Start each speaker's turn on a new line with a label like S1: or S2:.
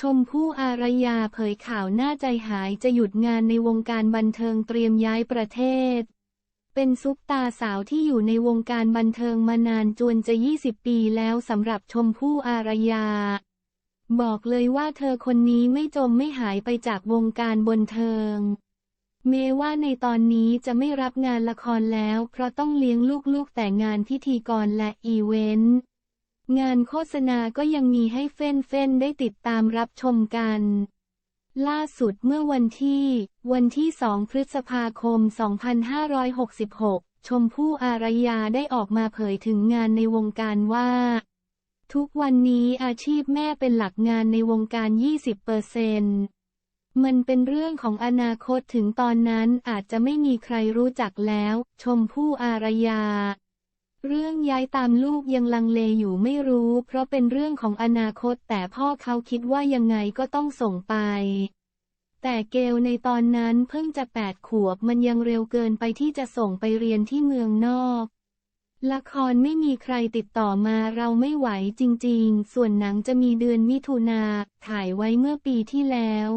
S1: ชมพู่อารยาเผยข่าวหน้าใจหายจะหยุดงานในวงการบันเทิงเตรียมย้ายประเทศ เป็นซุปตาสาวที่อยู่ในวงการบันเทิงมานานจวนจะ 20 ปีแล้วสำหรับชมพู่อารยา บอกเลยว่าเธอคนนี้ไม่จมไม่หายไปจากวงการบันเทิงแม้ว่าในตอนนี้จะไม่รับงานละครแล้ว เพราะต้องเลี้ยงลูกๆแต่งานพิธีกรและอีเวนต์ งานโฆษณาก็ยังมีให้เฟ้นเฟ้นๆได้ติดตามรับชมกัน ล่าสุดเมื่อวันที่ วันที่ 2 พฤษภาคม 2566 ชมพู่อารยาได้ออกมาเผยถึงงานในวงการว่า ทุกวันนี้อาชีพแม่เป็นหลักงานในวงการ 20เปอร์เซนต์มันเป็นเรื่องของอนาคตถึงตอนนั้นอาจจะไม่มีใครรู้จักแล้ว ชมพู่อารยา เรื่องย้ายตามลูกยังลังเลอยู่ไม่รู้ เพราะเป็นเรื่องของอนาคตแต่พ่อเขาคิดว่ายังไงก็ต้องส่งไป แต่เกลในตอนนั้นเพิ่งจะแปดขวบมันยังเร็วเกินไปที่จะส่งไปเรียนที่เมืองนอก ละครไม่มีใครติดต่อมาเราไม่ไหวจริงๆ ส่วนหนังจะมีเดือนมิถุนาถ่ายไว้เมื่อปีที่แล้ว